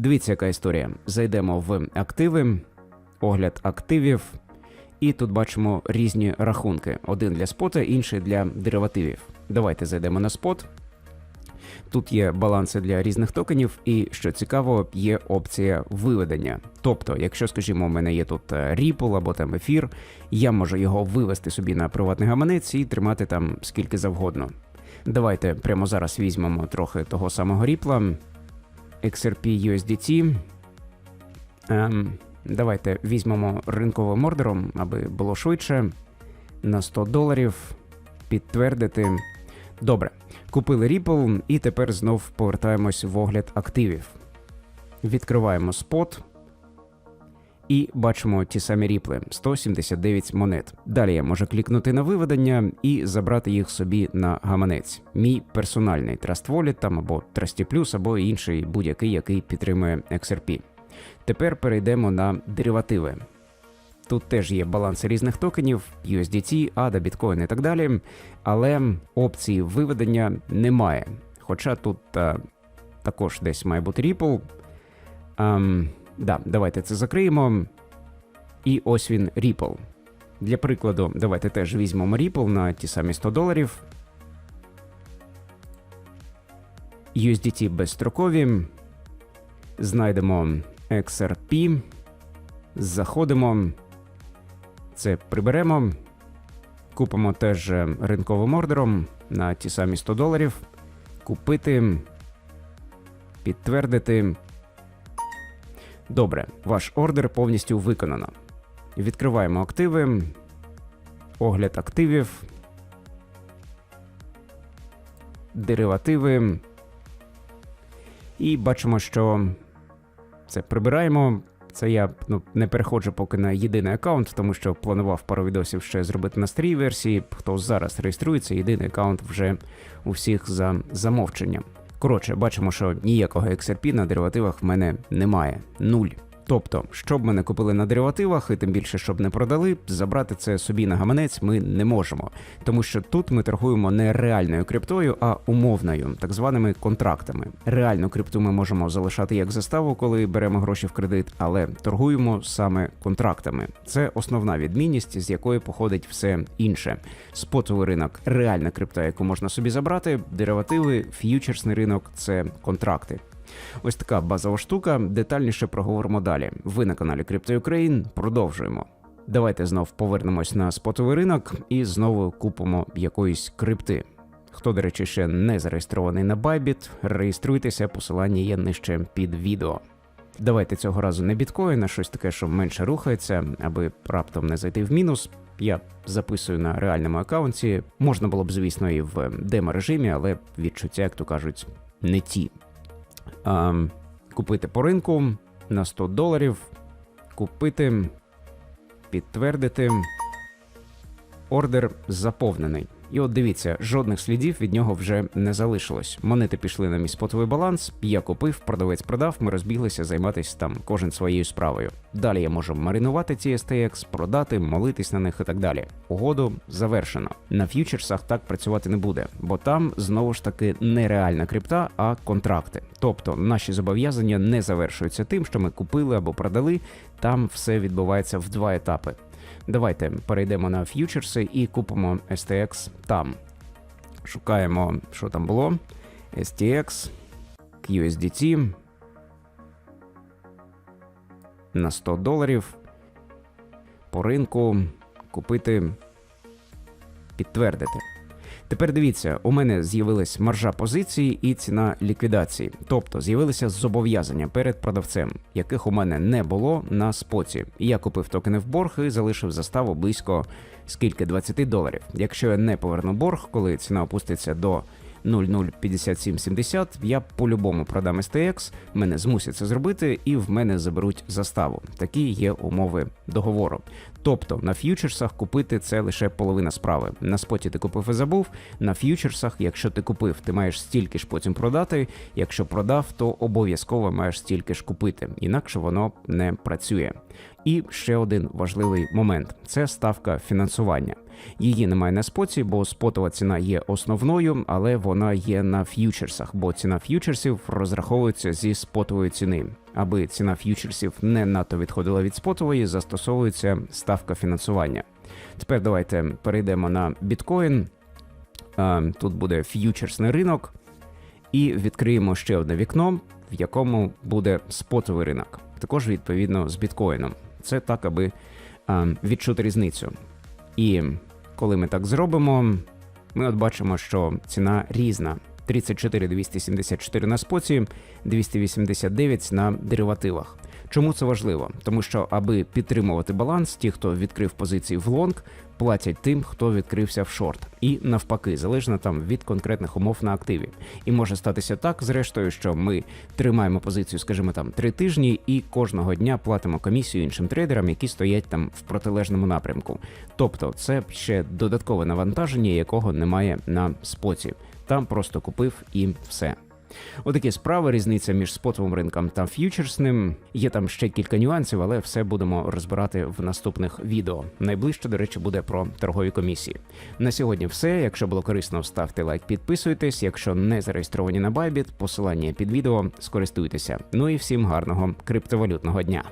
Дивіться, яка історія. Зайдемо в активи, огляд активів, і тут бачимо різні рахунки: один для спота, інший для деривативів. Давайте зайдемо на спот. Тут є баланси для різних токенів, і що цікаво, є опція виведення. Тобто, якщо, скажімо, у мене є тут е, Ripple або там ефір, я можу його вивести собі на приватний гаманець і тримати там скільки завгодно. Давайте прямо зараз візьмемо трохи того самого Ripple, XRP USDT. Ем, давайте візьмемо ринковим ордером, аби було швидше. На 100 доларів. Підтвердити. Добре. Купили Ripple і тепер знов повертаємось в огляд активів. Відкриваємо спот і бачимо ті самі ріпли 179 монет. Далі я можу клікнути на виведення і забрати їх собі на гаманець. Мій персональний Trust Wallet там або Trusty Plus, або інший будь-який, який підтримує XRP. Тепер перейдемо на деривативи. Тут теж є баланси різних токенів, USDT, ADA, Bitcoin і так далі, але опції виведення немає. Хоча тут а, також десь має бути Ripple. Ам, да, давайте це закриємо. І ось він Ripple. Для прикладу, давайте теж візьмемо Ripple на ті самі 100 доларів. USDT безстрокові. Знайдемо XRP. Заходимо. Це приберемо. Купимо теж е, ринковим ордером на ті самі 100 доларів. Купити. Підтвердити. Добре, ваш ордер повністю виконано. Відкриваємо активи. Огляд активів. Деривативи. І бачимо, що це прибираємо. Це я ну, не переходжу поки на єдиний аккаунт, тому що планував пару відосів ще зробити на старій версії. Хто зараз реєструється, єдиний аккаунт вже у всіх за замовченням. Коротше, бачимо, що ніякого XRP на деривативах в мене немає. Нуль. Тобто, щоб ми не купили на деривативах, і тим більше, щоб не продали, забрати це собі на гаманець ми не можемо. Тому що тут ми торгуємо не реальною криптою, а умовною, так званими контрактами. Реальну крипту ми можемо залишати як заставу, коли беремо гроші в кредит, але торгуємо саме контрактами. Це основна відмінність, з якої походить все інше. Спотовий ринок реальна крипта, яку можна собі забрати. Деривативи, ф'ючерсний ринок це контракти. Ось така базова штука. Детальніше проговоримо далі. Ви на каналі Crypto Продовжуємо. Давайте знов повернемось на спотовий ринок і знову купимо якоїсь крипти. Хто, до речі, ще не зареєстрований на Bybit, реєструйтеся, посилання є нижче під відео. Давайте цього разу не біткоін, а щось таке, що менше рухається, аби раптом не зайти в мінус. Я записую на реальному аккаунті. Можна було б, звісно, і в демо-режимі, але відчуття, як то кажуть, не ті купити по ринку на 100 доларів, купити, підтвердити. Ордер заповнений. І от дивіться, жодних слідів від нього вже не залишилось. Монети пішли на мій спотовий баланс, я купив, продавець продав, ми розбіглися займатися там кожен своєю справою. Далі я можу маринувати ці STX, продати, молитись на них і так далі. Угоду завершено. На ф'ючерсах так працювати не буде, бо там знову ж таки не реальна крипта, а контракти. Тобто наші зобов'язання не завершуються тим, що ми купили або продали. Там все відбувається в два етапи. Давайте перейдемо на ф'ючерси і купимо STX там. Шукаємо, що там було. STX, QSDT на 100 доларів. По ринку купити, підтвердити. Тепер дивіться, у мене з'явилась маржа позиції і ціна ліквідації, тобто з'явилися зобов'язання перед продавцем, яких у мене не було на споті. Я купив токени в борг і залишив заставу близько скільки 20 доларів. Якщо я не поверну борг, коли ціна опуститься до 0,05770, я по-любому продам STX, мене змусять це зробити, і в мене заберуть заставу. Такі є умови договору. Тобто на ф'ючерсах купити це лише половина справи. На споті ти купив і забув. На ф'ючерсах, якщо ти купив, ти маєш стільки ж потім продати. Якщо продав, то обов'язково маєш стільки ж купити, інакше воно не працює. І ще один важливий момент це ставка фінансування. Її немає на споті, бо спотова ціна є основною, але вона є на ф'ючерсах, бо ціна ф'ючерсів розраховується зі спотової ціни. Аби ціна ф'ючерсів не надто відходила від спотової, застосовується ставка фінансування. Тепер давайте перейдемо на біткоін. Тут буде ф'ючерсний ринок, і відкриємо ще одне вікно, в якому буде спотовий ринок. Також відповідно з біткоїном. Це так, аби відчути різницю. І коли ми так зробимо, ми от бачимо, що ціна різна. 34 274 на споці, 289 на деривативах. Чому це важливо? Тому що, аби підтримувати баланс, ті, хто відкрив позиції в лонг, платять тим, хто відкрився в шорт, і навпаки, залежно там від конкретних умов на активі. І може статися так, зрештою, що ми тримаємо позицію, скажімо, там три тижні, і кожного дня платимо комісію іншим трейдерам, які стоять там в протилежному напрямку. Тобто, це ще додаткове навантаження, якого немає на споті. Там просто купив і все. Отакі справи, різниця між спотовим ринком та ф'ючерсним. Є там ще кілька нюансів, але все будемо розбирати в наступних відео. Найближче, до речі, буде про торгові комісії. На сьогодні все. Якщо було корисно, ставте лайк, підписуйтесь. Якщо не зареєстровані на Bybit, посилання під відео, скористуйтеся. Ну і всім гарного криптовалютного дня.